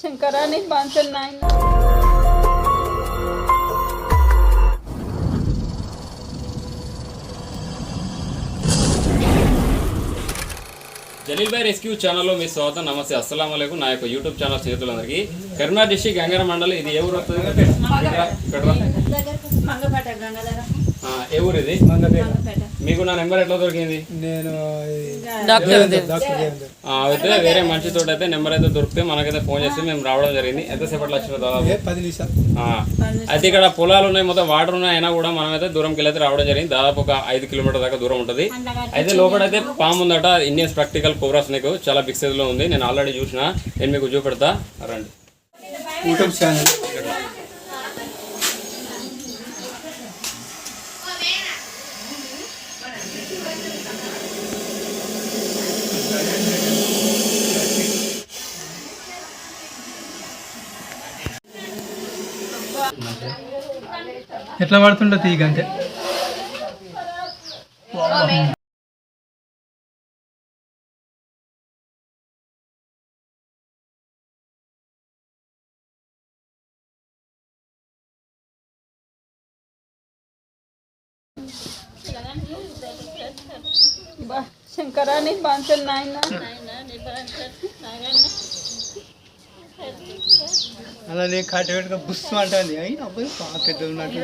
శంకరానికి బాంచల్ నాయన. జలీల్ భాయ్ రెస్క్యూ ఛానల్లో మీ స్వాగతం నమస్తే. అస్సలం అయికు నా యొక్క యూట్యూబ్ ఛానల్ స్నేహితులందరికీ. కరీంనగర్ డిస్టిక్ గంగార మండలి ఇది ఏ ఊరు వస్తుంది. మంగపేట. ఏ ఊరు ఇది? మీకు నా నెంబర్ ఎట్లా దొరికింది? నేను డాక్టర్ డాక్టర్ దేవేందర్ ఆ, అయితే వేరే మనిషితో అయితే నెంబర్ అయితే దొరికితే మనకైతే ఫోన్ చేస్తే మేము రావడం జరిగింది. ఎంతసేపట్లో వచ్చిన దాదాపు? పది నిమిషాలు. ఆ, అయితే ఇక్కడ పొలాలు ఉన్నాయి మొత్తం వాటర్ ఉన్నాయి అయినా కూడా మనం అయితే దూరంకి వెళ్ళైతే రావడం జరిగింది. దాదాపు ఒక ఐదు కిలోమీటర్ దాకా దూరం ఉంటుంది. అయితే లోపల అయితే పాము ఉందట ఇండియన్ ప్రాక్టికల్ కోబ్రా స్నేక్ చాలా బిగ్ సైజ్లో ఉంది. నేను ఆల్రెడీ చూసిన. నేను మీకు చూపెడతా. రండి. యూట్యూబ్ ఛానల్ ఎట్లా పడుతుంటుంది ఈ గంటే బా శంకరానికి బాంచల్ నాయన. అలా నేను కట్టి పెట్టుకో బుస్ అంటుంది. అయినా అబ్బాయి బాగా పెద్ద ఉన్నట్టు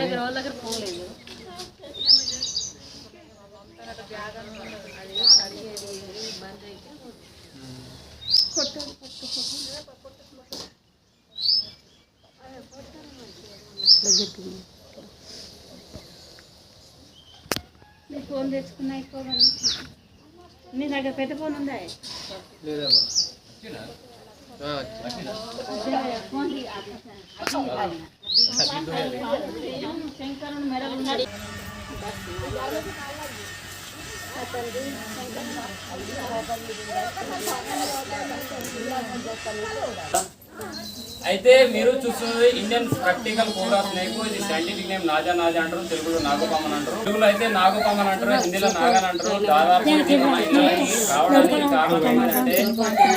నీ ఫోన్ తెచ్చుకున్నా ఎక్కువ నీ దగ్గర పెద్ద ఫోన్ ఉందా? లేదమ్మా. ఫోన్ అయితే మీరు చూస్తున్నది ఇండియన్ ప్రాక్టికల్ కోబ్రా స్నేక్ ఇది సైంటిఫిక్ నేమ్ నాజా నాజా అంటారు తెలుగులో నాగపామన్ అంటారు. తెలుగులో అయితే నాగపామన్ అంటారు హిందీలో నాగన్ అంటారు. దాదాపు ఇది రావడానికి కారణం ఏంటంటే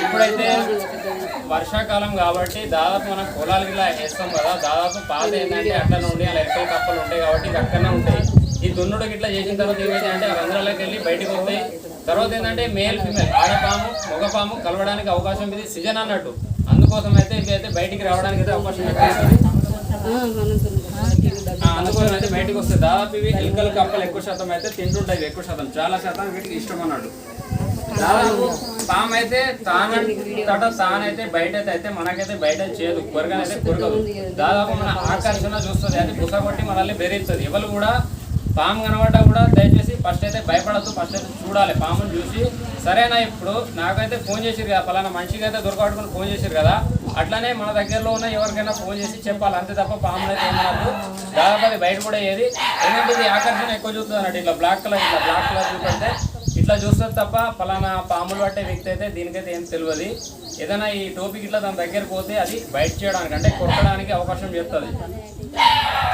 ఇప్పుడైతే వర్షాకాలం కాబట్టి దాదాపు మనం పొలాలకి ఇలా వేస్తాం కదా. దాదాపు పాత ఏంటంటే అట్లా నుండి అలా ఎక్కల కప్పలు ఉంటాయి కాబట్టి ఇవి అక్కడనే ఉంటాయి. ఈ దున్నుడు ఇట్లా చేసిన తర్వాత ఏమైతే అంటే రంధ్రాలకు వెళ్ళి బయటకు వస్తాయి. తర్వాత ఏంటంటే మేల్ ఫిమేల్ ఆడపాము మగపాము కలవడానికి అవకాశం ఇది సీజన్ అన్నట్టు. అందుకోసం అయితే అయితే బయటికి రావడానికి అయితే అవకాశం అందుకోసం అయితే బయటకు వస్తాయి దాదాపు ఇవి ఎలుకలు కప్పలు ఎక్కువ శాతం అయితే తింటుంటాయి ఎక్కువ శాతం. చాలా శాతం వీటికి ఇష్టం అన్నాడు దాదాపు పాము అయితే తానంతట తానైతే బయట అయితే అయితే మనకైతే బయట చేయదు కొరగనైతే కొరగదు దాదాపు మన ఆకర్షణ చూస్తుంది అది బుస కొట్టి మనల్ని బెదిరిస్తుంది. ఎవరు కూడా పాము కనబడ్డా కూడా దయచేసి ఫస్ట్ అయితే భయపడద్దు ఫస్ట్ అయితే చూడాలి. పాముని చూసి సరేనా ఇప్పుడు? నాకైతే ఫోన్ చేసిరు కదా పలానా మనిషికి అయితే దొరకబట్టుకుని ఫోన్ చేసిరు కదా. అట్లానే మన దగ్గరలో ఉన్న ఎవరికైనా ఫోన్ చేసి చెప్పాలి. అంతే తప్ప పాములు అయితే ఏమన్నట్టు దాదాపు అది బయట కూడా ఏది ఎందుకంటే ఆకర్షణ ఎక్కువ చూస్తుంది అన్నట్టు ఇట్లా బ్లాక్ కలర్ ఇట్లా బ్లాక్ కలర్ చూపెడితే ఇట్లా చూస్తుంది తప్ప పలానా పాములు పట్టే వ్యక్తి అయితే దీనికైతే ఏం తెలియదు. ఏదైనా ఈ టోపిక్ ఇట్లా దాని దగ్గర పోతే అది బయట చేయడానికి అంటే కొట్టడానికి అవకాశం చెప్తుంది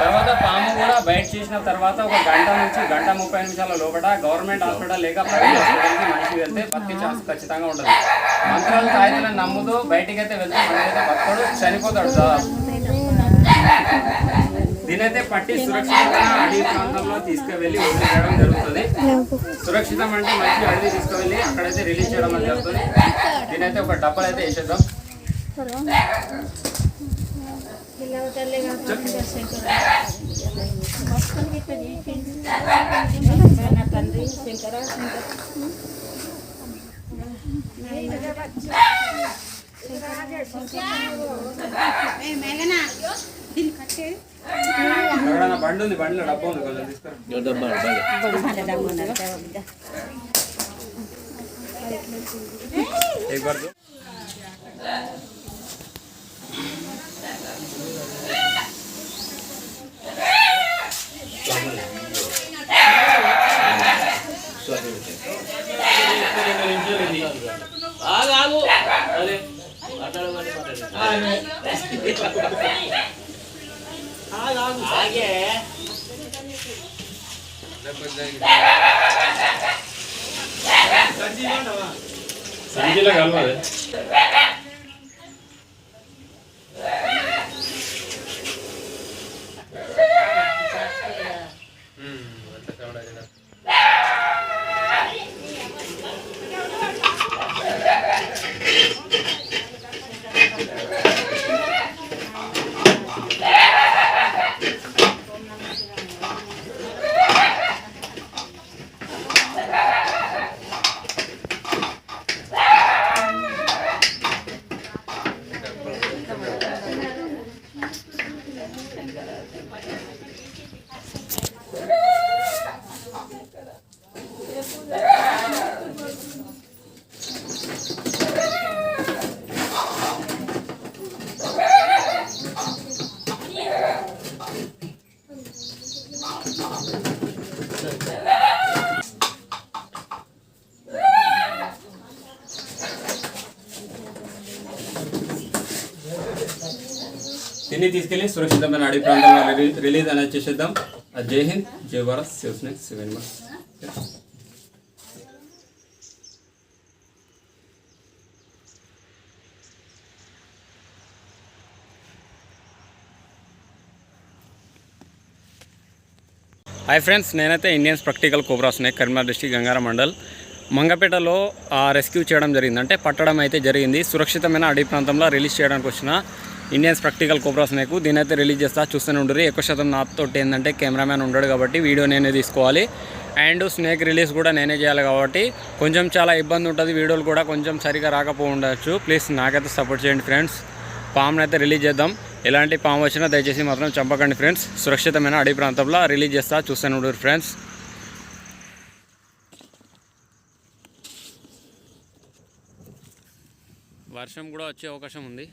తర్వాత పాము కూడా బయట చేసిన తర్వాత ఒక గంట నుంచి గంట ముప్పై నిమిషాల లోపల గవర్నమెంట్ హాస్పిటల్ లేక ప్రైవేట్ హాస్పిటల్కి మనిషి వెళ్తే బతికి ఛాన్స్ ఖచ్చితంగా ఉండదు మంత్రాలు తాయితలను నమ్ముతూ బయటికి అయితే వెళ్తే మనకైతే బతకడు చనిపోతాడు దాదాపు దీనైతే పట్టి సురక్షితంగా అడవి ప్రాంతంలో తీసుకువెళ్ళి వదిలేయడం జరుగుతుంది. సురక్షితం అంటే మంచి అడవి తీసుకువెళ్ళి అక్కడైతే రిలీజ్ చేయడం జరుగుతుంది. దీనైతే ఒక డబ్బలు అయితే వేసేద్దాం. నా తండ్రి శంకర బండి ఉంది బండిలో డబ్బా ఉంది కొంచెం తీసుకురా. డబ్బా డబ్బా ಹಾಗೆ ಸಂಜೀವನ ಅಲ್ವಾ దీన్ని తీసుకెళ్ళి సురక్షితమైన అడవి ప్రాంతంలో రిలీజ్ అనేది చేసేద్దాం. Jai Hind Jai Bharat Shiva snake Shiva hi friends నేనైతే Indians practical cobra snake Karimnagar district Gangaram mandal. మంగపేటలో rescue చేయడం జరిగింది. అంటే పట్టడం అయితే జరిగింది. సురక్షితమైన అడవి ప్రాంతంలో రిలీజ్ చేయడానికి వచ్చిన ఇండియన్స్ ప్రాక్టికల్ కోబ్రాస్ స్నేక్ దీని అయితే రిలీజ్ చేస్తా చూస్తూనే ఉండరు ఎక్కువ శాతం నాతో ఏంటంటే కెమెరామ్యాన్ ఉండడు కాబట్టి వీడియో నేనే తీసుకోవాలి. అండ్ స్నేక్ రిలీజ్ కూడా నేనే చేయాలి కాబట్టి కొంచెం చాలా ఇబ్బంది ఉంటుంది. వీడియోలు కూడా కొంచెం సరిగా రాకపో ఉండొచ్చు. ప్లీజ్ నాకైతే సపోర్ట్ చేయండి ఫ్రెండ్స్ పామ్ని అయితే రిలీజ్ చేద్దాం. ఎలాంటి పాము వచ్చినా దయచేసి మాత్రం చంపకండి ఫ్రెండ్స్ సురక్షితమైన అడవి ప్రాంతంలో రిలీజ్ చేస్తా చూస్తూనే ఉండరు ఫ్రెండ్స్ వర్షం కూడా వచ్చే అవకాశం ఉంది.